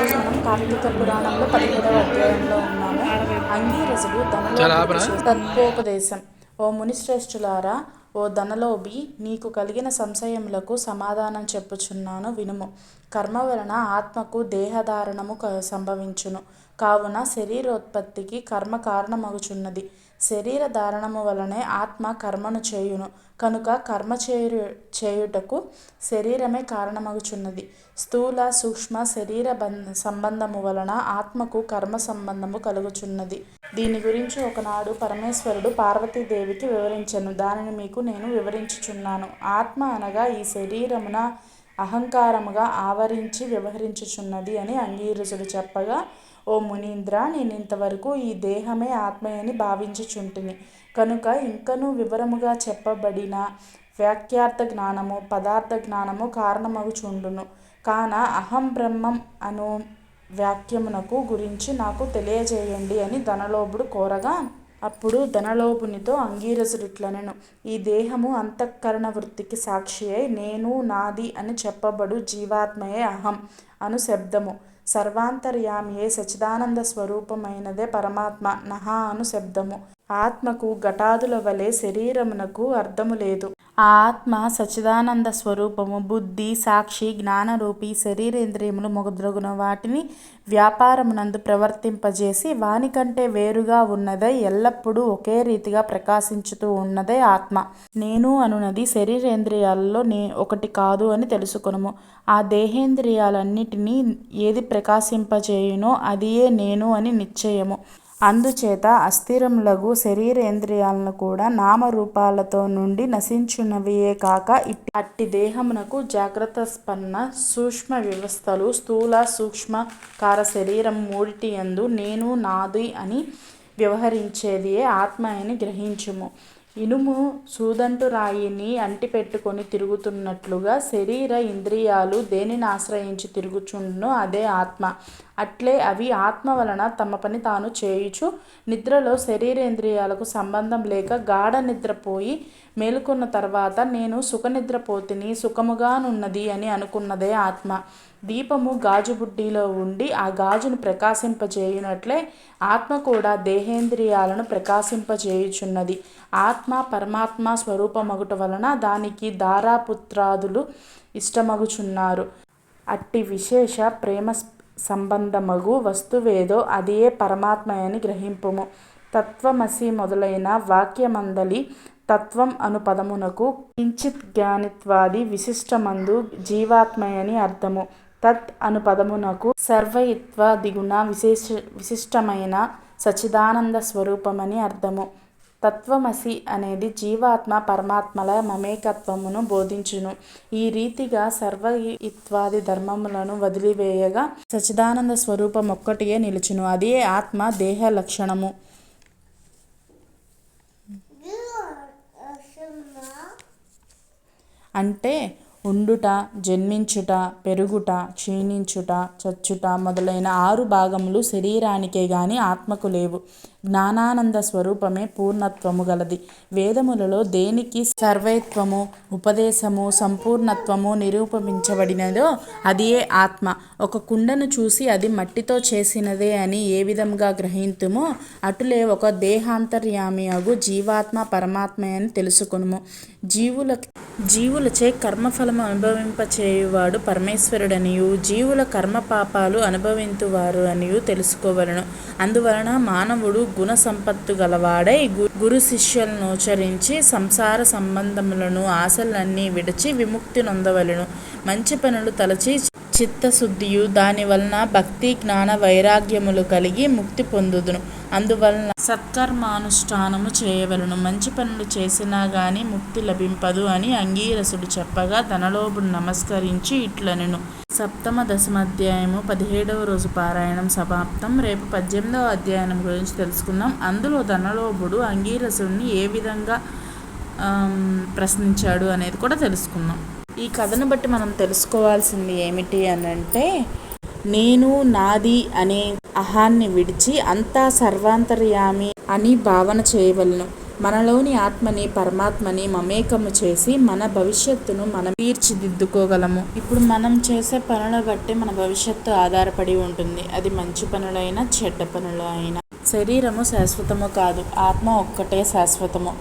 ఈరోజు మనం కార్తీక పురాణంలో పదిహేడవ అధ్యాయంలో ఉన్నాము. అంగీరసుడు ధనలోభి తత్వోపదేశం. ఓ మునిశ్రేష్ఠులారా ఓ ధనలోభి నీకు కలిగిన సంశయములకు సమాధానం చెప్పుచున్నాను వినుము. కర్మ వలన ఆత్మకు దేహధారణము క- సంభవించును. కావున శరీరోత్పత్తికి కర్మ కారణమగుచున్నది. శరీర ధారణము వలనే ఆత్మ కర్మను చేయును. కనుక కర్మ చేయు చేయుటకు శరీరమే కారణమగుచున్నది. స్థూల సూక్ష్మ శరీర బంధ సంబంధము వలన ఆత్మకు కర్మ సంబంధము కలుగుచున్నది. దీని గురించి ఒకనాడు పరమేశ్వరుడు పార్వతీదేవికి వివరించెను. దానిని మీకు నేను వివరించుచున్నాను. ఆత్మ అనగా ఈ శరీరమున అహంకారముగా ఆవరించి వ్యవహరించుచున్నది అని అంగీరసుడు చెప్పగా ఓ మునీంద్ర నేను ఇంతవరకు ఈ దేహమే ఆత్మయని భావించుచుంటిని. కనుక ఇంకనూ వివరముగా చెప్పబడిన వాక్యార్థ జ్ఞానము పదార్థ జ్ఞానము కారణమగుచుండును. కాన అహం బ్రహ్మం అను వాక్యమునకు గురించి నాకు తెలియజేయండి అని ధనలోభుడు కోరగా అప్పుడు ధనలోభునితో అంగీరసుడిట్లనెను. ఈ దేహము అంతఃకరణ వృత్తికి సాక్షి అయి నేను నాది అని చెప్పబడు జీవాత్మయే అహం అను శబ్దము. సర్వాంతర్యామియే సచిదానంద స్వరూపమైనదే పరమాత్మ నహ అను శబ్దము. ఆత్మకు ఘటాదుల వలె శరీరమునకు అర్థము లేదు. ఆ ఆత్మ సచిదానంద స్వరూపము బుద్ధి సాక్షి జ్ఞానరూపి శరీరేంద్రియములు మొదలగున వాటిని వ్యాపారమునందు ప్రవర్తింపజేసి వానికంటే వేరుగా ఉన్నదై ఎల్లప్పుడూ ఒకే రీతిగా ప్రకాశించుతూ ఉన్నదే ఆత్మ. నేను అనునది శరీరేంద్రియాలలో నే ఒకటి కాదు అని తెలుసుకొనుము. ఆ దేహేంద్రియాలన్నిటినీ ఏది ప్రకాశింపజేయునో అదియే నేను అని నిశ్చయము. అందుచేత అస్థిరములగు శరీరేంద్రియాలను కూడా నామరూపాలతో నుండి నశించున్నవియే కాక ఇట్టి అట్టి దేహమునకు జాగ్రత్త స్పన్న సూక్ష్మ వ్యవస్థలు స్థూల సూక్ష్మ కార శరీరం మూడిటి యందు నేను నాది అని వ్యవహరించేదియే ఆత్మ అని గ్రహించుము. ఇనుము సూదంటు రాయిని అంటిపెట్టుకొని తిరుగుతున్నట్లుగా శరీర ఇంద్రియాలు దేనిని ఆశ్రయించి తిరుగుచుండునో అదే ఆత్మ. అట్లే అవి ఆత్మ వలన తమ పని తాను చేయుచు నిద్రలో శరీరేంద్రియాలకు సంబంధం లేక గాఢ నిద్రపోయి మేలుకున్న తర్వాత నేను సుఖనిద్రపోతిని సుఖముగానున్నది అని అనుకున్నదే ఆత్మ. దీపము గాజు బుడ్డిలో ఉండి ఆ గాజును ప్రకాశింపజేయునట్లే ఆత్మ కూడా దేహేంద్రియాలను ప్రకాశింపజేయుచున్నది. ఆత్మ పరమాత్మ స్వరూపమగుట వలన దానికి దారాపుత్రాదులు ఇష్టమగుచున్నారు. అట్టి విశేష ప్రేమ సంబంధమగు వస్తువేదో అదియే పరమాత్మయని గ్రహింపుము. తత్వమసి మొదలైన వాక్యమందలి తత్వం అను పదమునకు కించిత్ జ్ఞానిత్వాది విశిష్టమందు జీవాత్మయని అర్థము. తత్ అను పదమునకు సర్వయిత్వ దిగుణ విశేష విశిష్టమైన సచిదానంద స్వరూపమని అర్థము. తత్వమసి అనేది జీవాత్మ పరమాత్మల మమేకత్వమును బోధించును. ఈ రీతిగా సర్వయిత్వాది ధర్మములను వదిలివేయగా సచిదానంద స్వరూపం ఒక్కటియే నిలుచును. అదే ఆత్మ దేహ లక్షణము? అంటే ఉండుట జన్మించుట పెరుగుట క్షీణించుట చచ్చుట మొదలైన ఆరు భాగములు శరీరానికే గాని ఆత్మకు లేవు. జ్ఞానానంద స్వరూపమే పూర్ణత్వము గలది. వేదములలో దేనికి సర్వైత్వము ఉపదేశము సంపూర్ణత్వము నిరూపించబడినదో అదియే ఆత్మ. ఒక కుండను చూసి అది మట్టితో చేసినదే అని ఏ విధంగా గ్రహింతుమో అటులే ఒక దేహాంతర్యామి అగు జీవాత్మ పరమాత్మ అని తెలుసుకునుము. జీవుల జీవులచే ఫలము అనుభవింపచేయువాడు పరమేశ్వరుడనియు జీవుల కర్మ పాపాలు అనుభవింతువారు అనియు తెలుసుకోవలను. అందువలన మానవుడు గుణ సంపత్తు గలవాడై గురు శిష్యులనుచరించి సంసార సంబంధములను ఆశలన్నీ విడిచి విముక్తి నొందవలెను. మంచి పనులు తలచి చిత్తశుద్ధియు దాని వలన భక్తి జ్ఞాన వైరాగ్యములు కలిగి ముక్తి పొందుదును. అందువలన సత్కర్మానుష్ఠానము చేయవలను. మంచి పనులు చేసినా గాని ముక్తి లభింపదు అని అంగీరసుడు చెప్పగా ధనలోభుడు నమస్కరించి ఇట్లనెను. సప్తమ దశమాధ్యాయము పదిహేడవ రోజు పారాయణం సమాప్తం. రేపు పద్దెనిమిదవ అధ్యాయం గురించి తెలుసుకుందాం. అందులో ధనలోభుడు అంగీరసుడిని ఏ విధంగా ప్రశ్నించాడు అనేది కూడా తెలుసుకుందాం. ఈ కథను బట్టి మనం తెలుసుకోవాల్సింది ఏమిటి అని అంటే నేను నాది అనే అహాన్ని విడిచి అంతా సర్వాంతర్యామి అని భావన చేయవలను. మనలోని ఆత్మని పరమాత్మని మమేకము చేసి మన భవిష్యత్తును మనం తీర్చిదిద్దుకోగలము. ఇప్పుడు మనం చేసే పనుల బట్టి మన భవిష్యత్తు ఆధారపడి ఉంటుంది. అది మంచి పనులైనా చెడ్డ పనులు అయినా శరీరము శాశ్వతము కాదు. ఆత్మ ఒక్కటే శాశ్వతము.